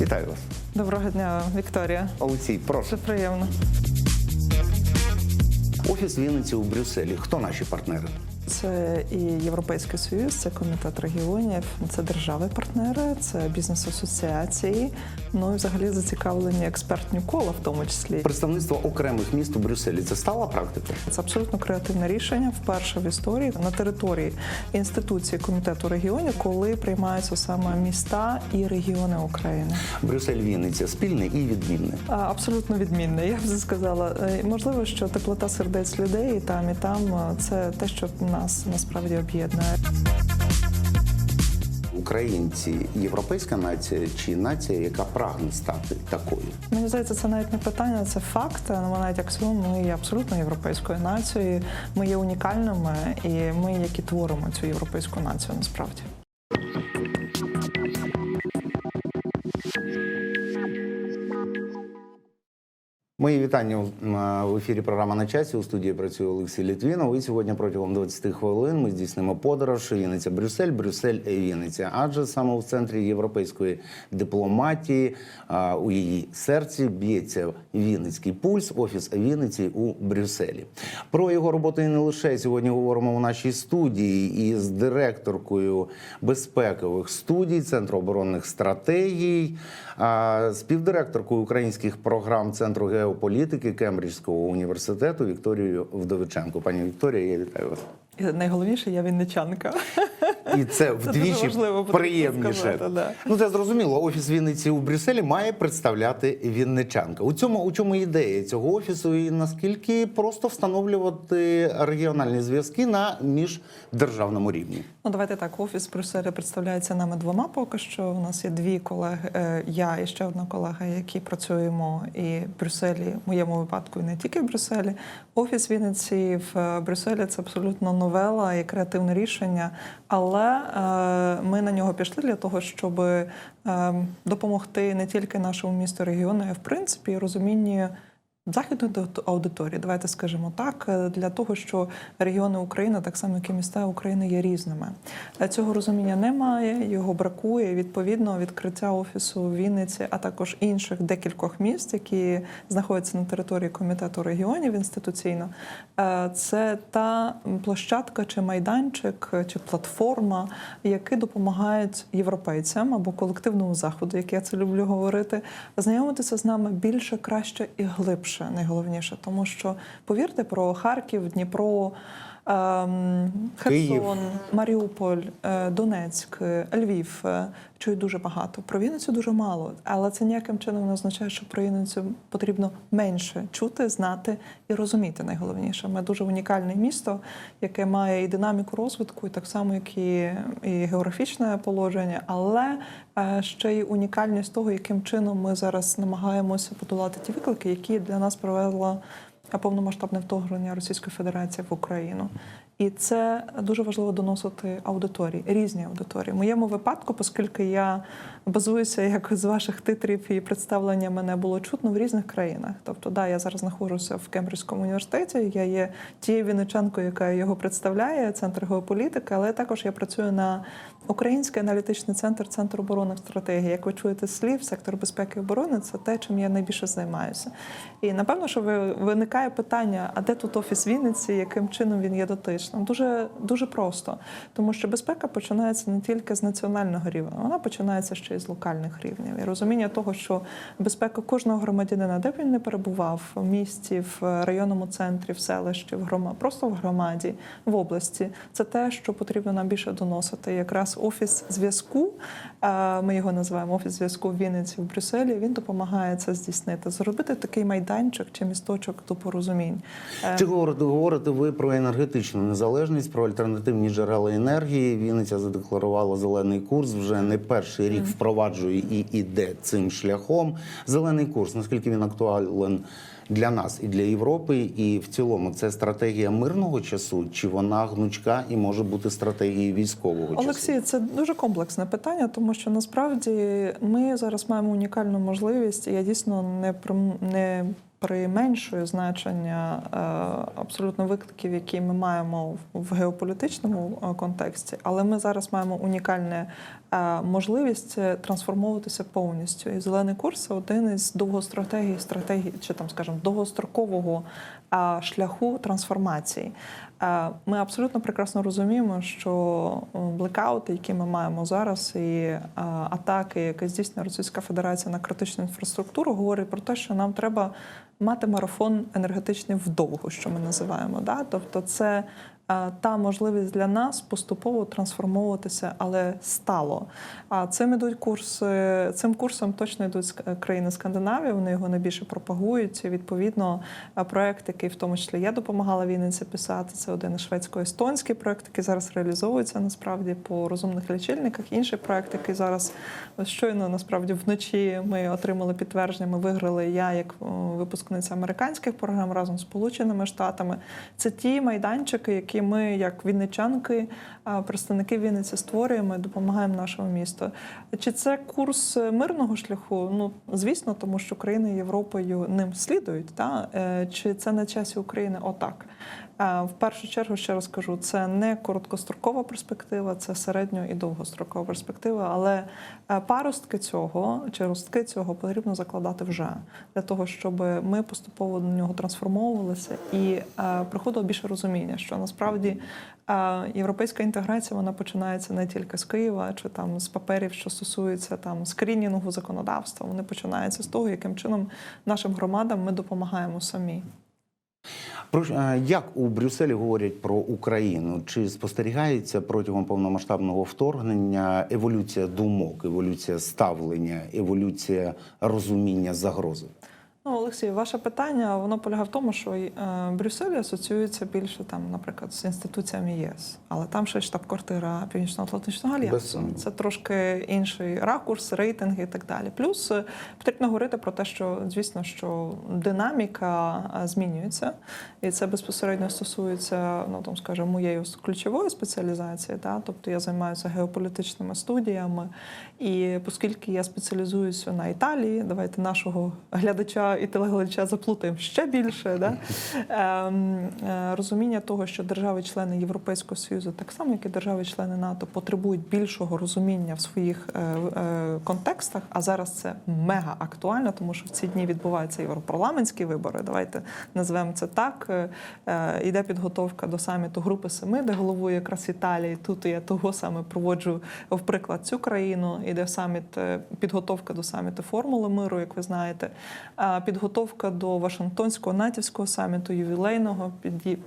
Вітаю вас. Доброго дня, Вікторія. Олексій, прошу. Це приємно. Офіс Вінниці у Брюсселі. Хто наші партнери? Це і Європейський Союз, це комітет регіонів, це держави-партнери, це бізнес-асоціації. Ну і взагалі зацікавлені експертні кола, в тому числі. Представництво окремих міст у Брюсселі. Це стала практика? Це абсолютно креативне рішення вперше в історії на території інституції комітету регіонів, коли приймаються саме міста і регіони України. Брюссель Вінниця спільне і відмінне. А, Абсолютно відмінне. Я б сказала. Е, Можливо, що теплота сердець людей і там, і там е, це те, що нас насправді об'єднує. Українці європейська нація чи нація, яка прагне стати такою? Мені здається, це навіть не питання, це факт. Ну, навіть аксіом, ми є абсолютно європейською нацією. Ми є унікальними, і ми, які творимо цю європейську націю, насправді. Мої вітання в ефірі. Програма на часі. У студії працює Олексій Літвінов. І сьогодні протягом 20 хвилин ми здійснимо подорож Вінниця Брюссель, Брюссель Вінниця. Адже саме в центрі європейської дипломатії у її серці б'ється Вінницький пульс, офіс Вінниці у Брюсселі. Про його роботу і не лише сьогодні говоримо у нашій студії із директоркою безпекових студій Центру оборонних стратегій, співдиректоркою українських програм Центру геополітики Кембриджського університету Вікторією Вдовиченко. Пані Вікторія, я вітаю вас. І найголовніше, я вінничанка. І це вдвічі важливо приємніше. сказати, да. Ну це зрозуміло. Офіс Вінниці у Брюсселі має представляти Вінничанка. У цьому у чому ідея цього офісу, і наскільки просто встановлювати регіональні зв'язки на міждержавному рівні? Ну, давайте так. Офіс Брюсселя представляється нами двома. Поки що у нас є дві колеги. е, Я і ще одна колега, які працюємо і в Брюсселі, в моєму випадку, і не тільки в Брюсселі. Офіс Вінниці в е, Брюсселі це абсолютно новела і креативне рішення. Але е, ми на нього пішли для того, щоб е, допомогти не тільки нашому місту регіону, а в принципі розумінню. Західної аудит- аудиторії, давайте скажемо так, е, для того, що регіони України, так само як і міста України, є різними. Е, Цього розуміння немає, його бракує. Відповідно, відкриття офісу в Вінниці, а також інших декількох міст, які знаходяться на території комітету регіонів інституційно. е, Це та площадка чи майданчик, чи платформа, які допомагають європейцям або колективному заходу, як я це люблю говорити, знайомитися з нами більше, краще і глибше, найголовніше, тому що повірте про Харків, Дніпро. Ем. Херсон, Маріуполь, е, Донецьк, е, Львів е, чую дуже багато. Про Вінницю дуже мало, але це ніяким чином не означає, що про Вінницю потрібно менше чути, знати і розуміти. Найголовніше. Ми дуже унікальне місто, яке має і динаміку розвитку, і так само, як і, і географічне положення, але ще й унікальність того, яким чином ми зараз намагаємося подолати ті виклики, які для нас привезла повномасштабне вторгнення Російської Федерації в Україну. І це дуже важливо доносити аудиторії, різні аудиторії. В моєму випадку, оскільки я базуюся, як з ваших титрів і представлення мене було чутно в різних країнах. Тобто, да, я зараз знаходжуся в Кембриджському університеті. Я є тією вінничанкою, яка його представляє, центр геополітики, але також я працюю на Український аналітичний центр Центр оборонних стратегій. Як ви чуєте слів, сектор безпеки і оборони це те, чим я найбільше займаюся. І напевно, що ви виникає питання: а де тут офіс Вінниці, яким чином він є дотичним? Дуже дуже просто, тому що безпека починається не тільки з національного рівня, вона починається ще й з локальних рівнів. І розуміння того, що безпека кожного громадянина, де б він не перебував, в місті, в районному центрі, в селищі, в громаді, просто в громаді, в області, це те, що потрібно нам більше доносити. Якраз офіс зв'язку, ми його називаємо офіс зв'язку в Вінниці в Брюсселі. Він допомагає це здійснити, зробити такий майданчик чи місточок до порозумінь. Е, Чи говорите, говорите ви про енергетичну незалежність, про альтернативні джерела енергії? Вінниця задекларувала зелений курс. Вже не перший рік впроваджує і іде цим шляхом. Зелений курс, наскільки він актуален для нас і для Європи, і в цілому це стратегія мирного часу, чи вона гнучка і може бути стратегією військового часу? Олексій, це дуже комплексне питання, тому що насправді ми зараз маємо унікальну можливість. Я дійсно не не применшує значення е, абсолютно викликів, які ми маємо в- геополітичному е, контексті, але ми зараз маємо унікальне е, можливість трансформовуватися повністю. І зелений курс один із довгостратегій стратегій, чи там, скажімо, довгострокового шляху трансформації. Е, Ми абсолютно прекрасно розуміємо, що е, блекаути, які ми маємо зараз, і е, атаки, які здійснює Російська Федерація на критичну інфраструктуру, говорить про те, що нам треба мати марафон енергетичний вдовго, що ми називаємо. Да? Тобто, це та можливість для нас поступово трансформовуватися, але стало. А цим ідуть курси, цим курсом точно йдуть країни Скандинавії. Вони його найбільше пропагують. Відповідно, е, проект, який в тому числі я допомагала Вінниці писати, це один шведсько-естонський проект, який зараз реалізовується насправді по розумних лічильниках. Інший проект, який зараз щойно насправді вночі ми отримали підтвердження. Ми виграли я як випускниця американських програм разом з Сполученими Штатами. Це ті майданчики, які ми, як вінничанки, представники Вінниці створюємо і допомагаємо нашому місту. Чи це курс мирного шляху? Ну звісно, тому що країни Європою ним слідують. Та? Е, Чи це на часі України? Отак. В першу чергу ще раз кажу, це не короткострокова перспектива, це середньо і довгострокова перспектива. Але е, паростки цього чи ростки цього потрібно закладати вже для того, щоб ми поступово до нього трансформовувалися і е, приходило більше розуміння, що насправді е, європейська інтеграція вона починається не тільки з Києва чи там з паперів, що стосується там скрінінгу законодавства. Вони починаються з того, яким чином нашим громадам ми допомагаємо самі. Як у Брюсселі говорять про Україну? Чи спостерігається протягом повномасштабного вторгнення еволюція думок, еволюція ставлення, еволюція розуміння загрози? Ну, Олексій, ваше питання воно полягає в тому, що е, Брюссель асоціюється більше там, наприклад, з інституціями ЄС, але там ще штаб-квартира Північно-Атлантичного альянсу. Це трошки інший ракурс, рейтинги і так далі. Плюс е, потрібно говорити про те, що звісно, що динаміка е, змінюється, і це безпосередньо стосується, ну там скажімо, моєї ключової спеціалізації. Да? Тобто я займаюся геополітичними студіями, і оскільки я спеціалізуюся на Італії, давайте нашого глядача і телеглядача заплутаємо ще більше. Да? Ем, е, розуміння того, що держави-члени Європейського Союзу, так само як і держави-члени НАТО, потребують більшого розуміння в своїх е, е, контекстах. А зараз це мега актуально, тому що в ці дні відбуваються європарламентські вибори. Давайте назвемо це так. Іде підготовка до саміту Групи Семи, де головує якраз Італія. Тут я того саме проводжу в приклад цю країну. Іде саміт, підготовка до саміту формули миру, як ви знаєте. Підготовка до Вашингтонського натівського саміту ювілейного, під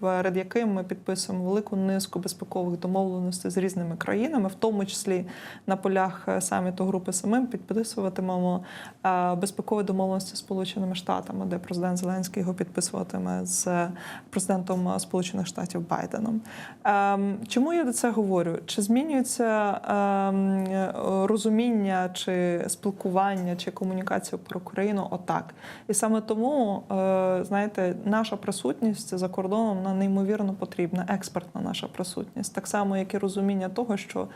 перед яким ми підписуємо велику низку безпекових домовленостей з різними країнами, в тому числі на полях е, саміту Групи Семи підписуватимемо е, безпекові домовленості з Сполученими Штатами, де президент Зеленський його підписуватиме з президентом Сполучених Штатів Байденом. Ем, Чому я до це говорю? Чи змінюється ем, е, розуміння, чи спілкування, чи комунікація про Україну? Отак. І саме тому, е, знаєте, наша присутність за кордоном вона неймовірно потрібна, експертна наша присутність. Так само, як і розуміння того, що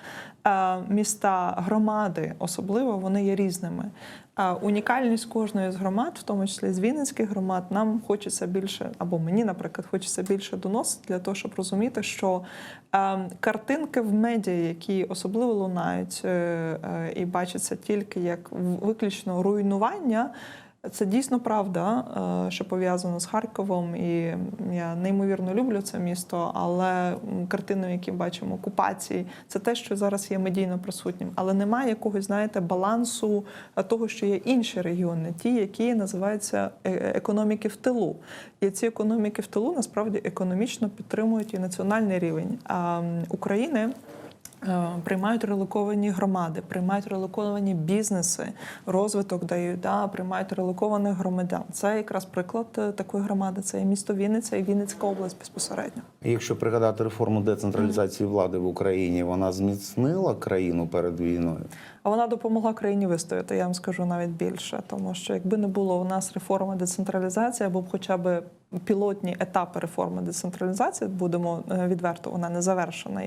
е, міста, громади, особливо, вони є різними. А унікальність кожної з громад, в тому числі з Вінницьких громад, нам хочеться більше, або мені, наприклад, хочеться більше доносити для того, щоб розуміти, що е, картинки в медіа, які особливо лунають е, і бачаться тільки як виключно руйнування. Це дійсно правда, е, що пов'язано з Харковом, і я неймовірно люблю це місто. Але м, картини, які бачимо, окупації, це те, що зараз є медійно присутнім. Але немає якогось, знаєте, балансу е, того, що є інші регіони, ті, які називаються е, економіки в тилу. І ці економіки в тилу насправді економічно підтримують і національний рівень України. Е, Приймають релоковані громади, приймають релоковані бізнеси, розвиток дають, да, приймають релокованих громадян. Це якраз приклад е, такої громади. Це і місто Вінниця, і Вінницька область безпосередньо. Якщо пригадати реформу децентралізації влади в Україні, вона зміцнила країну перед війною. А вона допомогла країні вистояти. Я вам скажу навіть більше, тому що якби не було у нас реформи децентралізації, або б хоча б пілотні етапи реформи децентралізації, будемо е, відверто, вона не завершена.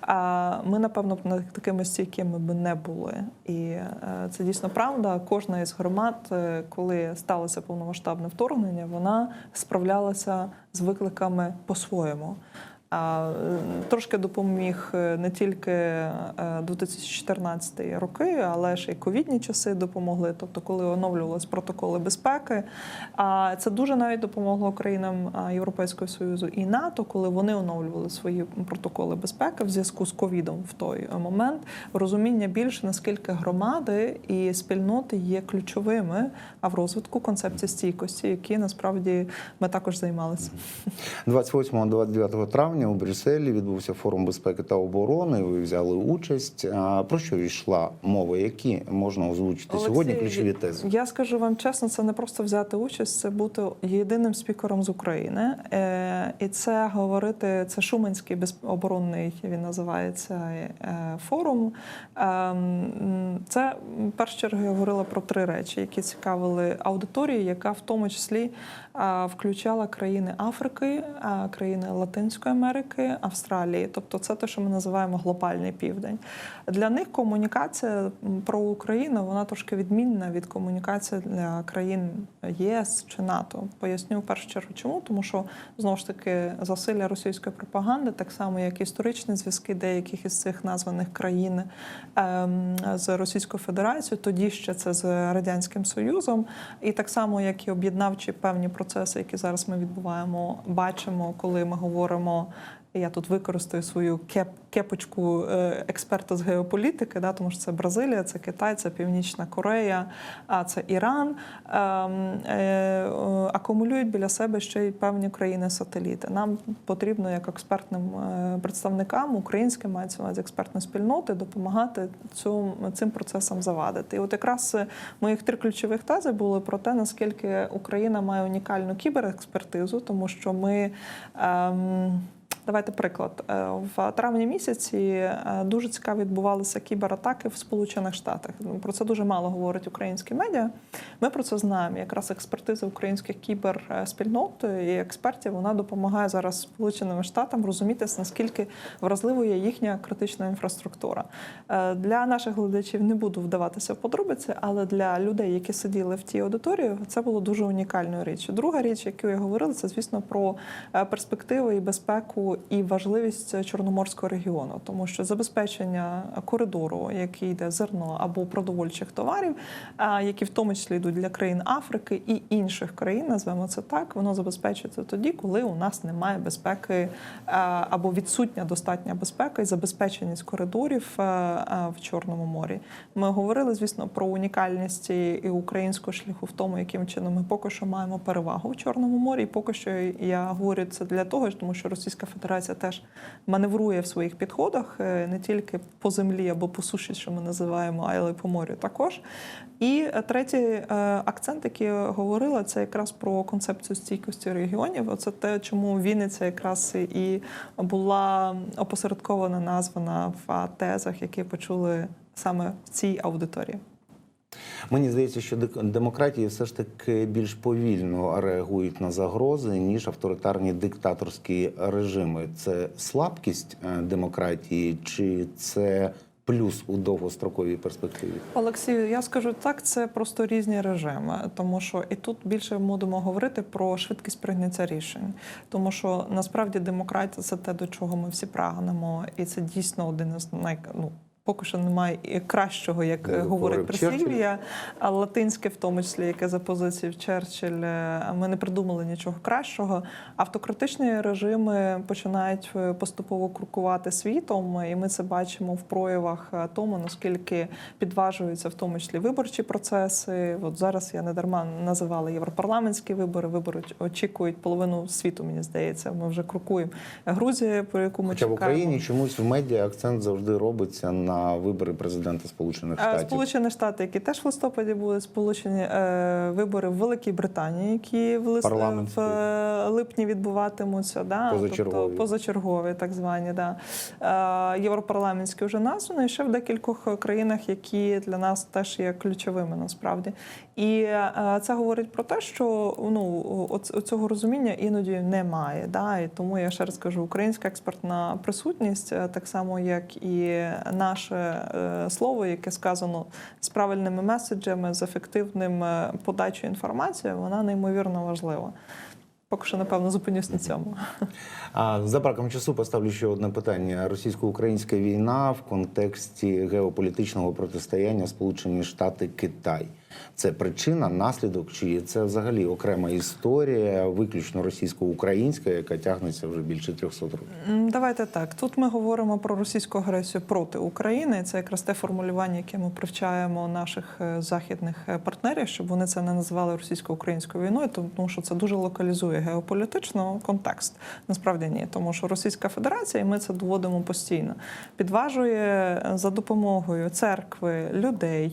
А ми, напевно, такими стійкими б не були. І е, це дійсно правда. Кожна із громад, е, коли сталося повномасштабне вторгнення, вона справлялася з викликами по-своєму. Е, Трошки допоміг е, не тільки е, 2014 роки, але ж і ковідні часи допомогли. Тобто, коли оновлювалися протоколи безпеки. А це дуже навіть допомогло країнам Європейського союзу і НАТО, коли вони оновлювали свої протоколи безпеки в зв'язку з ковідом в той момент. Розуміння більше наскільки громади і спільноти є ключовими а в розвитку концепції стійкості, які насправді ми також займалися. 28-29 травня у Брюсселі відбувся форум безпеки та оборони. Ви взяли участь. А Про що йшла мова? Які можна озвучити сьогодні ключові тези? Я скажу вам чесно, це не просто взяти участь, це бути єдиним спікером з України. Е, і це говорити, це Шуменський безоборонний, він називається е, форум. Е, це в першу чергу я говорила про три речі, які цікавили аудиторії, яка в тому числі включала країни Африки, країни Латинської Америки, Австралії. Тобто це те, що ми називаємо глобальний південь. Для них комунікація про Україну вона трошки відмінна від комунікації для країн ЄС чи НАТО. Поясню в першу чергу, чому тому, що знову ж таки засилля російської пропаганди, так само як історичні зв'язки деяких із цих названих країн ем, з Російською Федерацією, тоді ще це з радянським Союзом, і так само як і об'єднавчі певні процеси, які зараз ми відбуваємо, бачимо, коли ми говоримо. Я тут використаю свою кеп, кепочку е, експерта з геополітики, да, тому що це Бразилія, це Китай, це Північна Корея, а це Іран. Ем, е, е, акумулюють біля себе ще й певні країни-сателіти. Нам потрібно, як експертним е, представникам, українським мається увазі експертної спільноти, допомагати цю, цим процесам завадити. І от якраз е, моїх три ключових тези були про те, наскільки Україна має унікальну кіберекспертизу, тому що ми. Ем, Давайте приклад. Е, В травні місяці е, дуже цікаво відбувалися кібератаки в Сполучених Штатах. Ну, Про це дуже мало говорять українські медіа. Ми про це знаємо. Якраз експертиза українських кіберспільнот і експертів вона допомагає зараз Сполученим Штатам розуміти, наскільки вразливою є їхня критична інфраструктура. Е, Для наших глядачів не буду вдаватися в подробиці, але для людей, які сиділи в тій аудиторії, це було дуже унікальною річчю. Друга річ, яку я говорила, це звісно про е, перспективи і безпеку і важливість чорноморського регіону, тому що забезпечення коридору, який йде зерно або продовольчих товарів, які в тому числі йдуть для країн Африки і інших країн, назвемо це так, воно забезпечується тоді, коли у нас немає безпеки або відсутня достатня безпека і забезпеченість коридорів в Чорному морі. Ми говорили, звісно, про унікальність і українського шляху в тому, яким чином ми поки що маємо перевагу в Чорному морі. І поки що я говорю це для того, тому що Російська Федерація теж маневрує в своїх підходах е, не тільки по землі або по суші, що ми називаємо, але й по морю також. І е, третій е, акцент, який я говорила, це якраз про концепцію стійкості регіонів. Оце те, чому Вінниця якраз і була опосередковано названа в тезах, які почули саме в цій аудиторії. Мені здається, що демократії все ж таки більш повільно реагують на загрози ніж авторитарні диктаторські режими. Це слабкість е, демократії, чи це плюс у довгостроковій перспективі? Олексію, я скажу так, це просто різні режими, тому що і тут більше будемо говорити про швидкість прийняття рішень, тому що насправді демократія це те, до чого ми всі прагнемо, і це дійсно один із най... ну, Поки що немає кращого, як Ну, е, говорить прислів'я, а латинське, в тому числі, яке за позицією Черчилля, ми не придумали нічого кращого. Автократичні режими починають е, поступово крокувати світом, і ми це бачимо в проявах е, тому, наскільки підважуються в тому числі виборчі процеси. От зараз я не дарма називала європарламентські вибори. Вибори очікують половину світу. Мені здається, ми вже крокуємо. Грузія, про яку ми Хоча в. Україні чомусь в медіа акцент завжди робиться на на вибори президента Сполучених Е, Штатів? Сполучені Штати, які теж в листопаді були сполучені е, вибори в Великій Британії, які в, лист... В е, липні відбуватимуться, да? Позачергові. тобто позачергові, так звані, да. е, європарламентські вже названо, і ще в декількох країнах, які для нас теж є ключовими насправді. І е, це говорить про те, що ну цього розуміння іноді немає. Да? І тому я ще раз кажу, українська експертна присутність, так само як і наше е, слово, яке сказано з правильними меседжами, з ефективним подачою подачею інформації, вона неймовірно важлива. Поки що, напевно, зупинюсь на цьому. А за браком часу поставлю ще одне питання: російсько-українська війна в контексті геополітичного протистояння Сполучені Штати Китай. Це причина, наслідок, чи це взагалі окрема історія, виключно російсько-українська, яка тягнеться вже більше 300 років. Давайте так. Тут ми говоримо про російську агресію проти України. Це якраз те формулювання, яке ми привчаємо наших е, західних е, партнерів, щоб вони це не називали російсько-українською війною, тому що це дуже локалізує геополітично контекст. Насправді ні, тому що Російська Федерація, і ми це доводимо постійно, підважує е, за допомогою церкви, людей,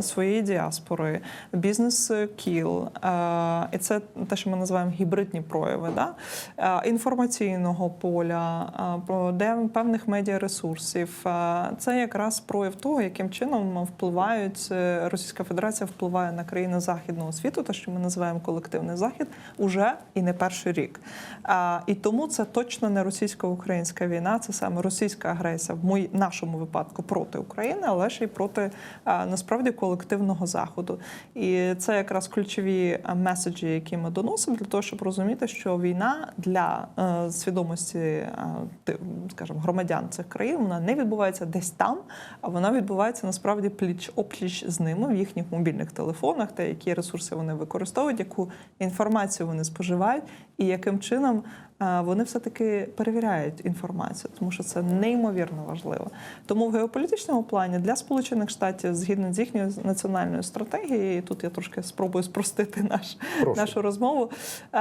своєї діаспори, бізнес-кіл. е, І це те, що ми називаємо гібридні прояви. Да? е, інформаційного поля, е, де певних медіаресурсів. Це якраз прояв того, яким чином впливають Російська Федерація впливає на країни західного світу, те, що ми називаємо колективний захід, уже і не перший рік. І тому це точно не російсько-українська війна, це саме російська агресія в нашому випадку проти України, але ще й проти насправді колективного заходу. І це якраз ключові меседжі, які ми доносимо для того, щоб розуміти, що війна для е, свідомості ти- скажімо, громадян цих країн вона не відбувається десь там, а вона відбувається насправді пліч опліч з ними в їхніх мобільних телефонах, та які ресурси вони використовують, яку інформацію вони споживають, і яким чином е, вони все-таки перевіряють інформацію, тому що це неймовірно важливо. Тому в геополітичному плані для Сполучених Штатів, згідно з їхньою національною стратегією, і тут я трошки спробую спростити наш, нашу розмову.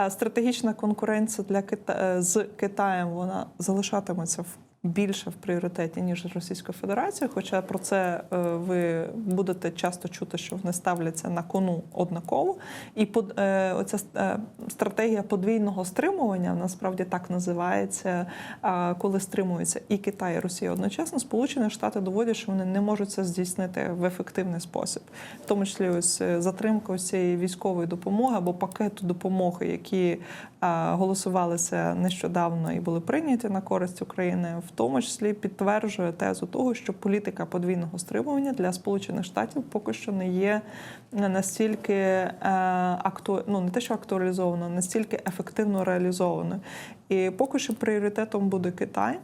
Стратегічна конкуренція для Кита... з Китаєм вона залишатиметься в. Більше в пріоритеті ніж Російська Федерація, хоча про це е, ви будете часто чути, що вони ставляться на кону однаково. І е, оця е, стратегія подвійного стримування насправді так називається, коли стримуються і Китай, і Росія одночасно. Сполучені Штати доводять, що вони не можуть це здійснити в ефективний спосіб, в тому числі ось затримка цієї військової допомоги або пакету допомоги, які голосувалися нещодавно і були прийняті на користь України, в тому числі підтверджує тезу того, що політика подвійного стримування для Сполучених Штатів поки що не є настільки е, акту... ну, не те, що актуалізовано, настільки ефективно реалізовано. І поки що пріоритетом буде Китай.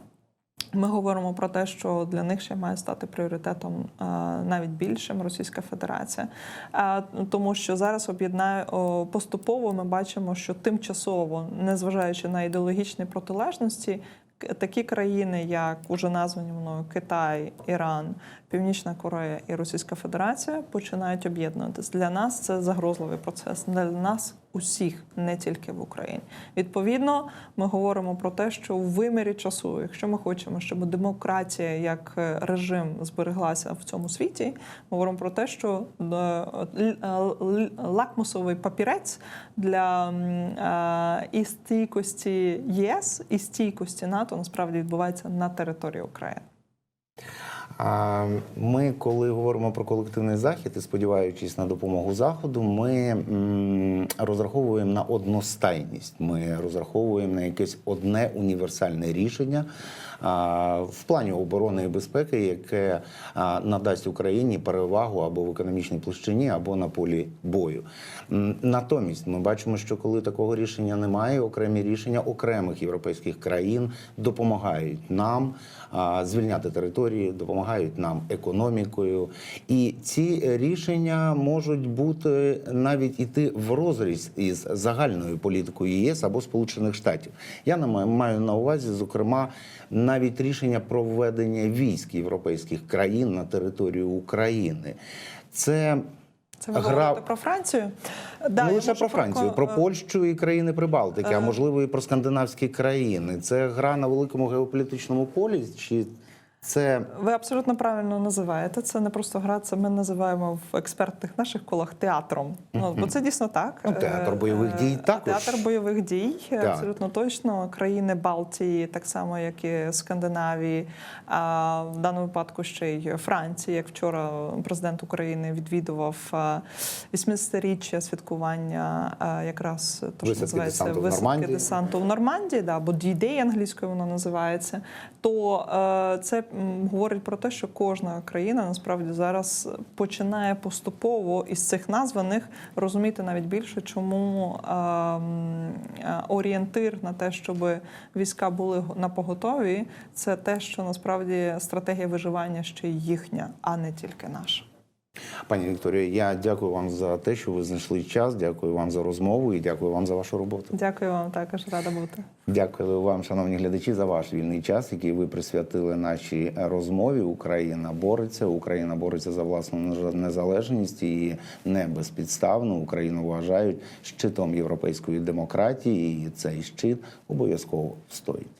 Ми говоримо про те, що для них ще має стати пріоритетом е, навіть більшим Російська Федерація, Е, тому що зараз об'єднає поступово. Ми бачимо, що тимчасово, незважаючи на ідеологічні протилежності, такі країни, як уже названі мною Китай, Іран, Північна Корея і Російська Федерація, починають об'єднуватись. Для нас це загрозливий процес. Для нас усіх, не тільки в Україні. Відповідно, ми говоримо про те, що у вимірі часу, якщо ми хочемо, щоб демократія як е, режим збереглася в цьому світі, ми говоримо про те, що е, л- лакмусовий папірець для е, і стійкості ЄС, і стійкості НАТО насправді відбувається на території України. Ми, коли говоримо про колективний захід і сподіваючись на допомогу заходу, ми розраховуємо на одностайність. Ми розраховуємо на якесь одне універсальне рішення в плані оборони і безпеки, яке надасть Україні перевагу або в економічній площині, або на полі бою. Натомість ми бачимо, що коли такого рішення немає, окремі рішення окремих європейських країн допомагають нам звільняти території, допомагають нам економікою. І ці рішення можуть бути навіть іти в розріз із загальною політикою ЄС або Сполучених Штатів. Я маю на увазі, зокрема, навіть рішення про введення військ європейських країн на територію України. Це Це ви Гра- говорите про Францію? Да, не лише про Францію, про е, Польщу і країни Прибалтики, а Е. можливо і про скандинавські країни. Це гра на великому геополітичному полі. Чи Це Ви абсолютно правильно називаєте. Це не просто гра, це ми називаємо в експертних наших колах театром. Ну бо це дійсно так. Ну, театр Е, бойових е, дій також. Театр бойових дій, Так. абсолютно точно. Країни Балтії, так само як і Скандинавії, а в даному випадку ще й Франції. Як вчора президент України відвідував е, 80-річчя святкування, е, якраз то, що називається десанту висадки десанту в Нормандії, да, або D-Day англійською воно називається. То е, це говорить про те, що кожна країна насправді зараз починає поступово із цих названих розуміти навіть більше, чому орієнтир на те, щоб війська були на поготові, це те, що насправді стратегія виживання ще й їхня, а не тільки наша. Пані Вікторія. Я дякую вам за те, що ви знайшли час. Дякую вам за розмову і дякую вам за вашу роботу. Дякую вам також, рада бути. Дякую вам, шановні глядачі, за ваш вільний час, який ви присвятили нашій розмові. Україна бореться, Україна бореться за власну незалежність і не безпідставно Україну вважають щитом європейської демократії, і цей щит обов'язково встоїть.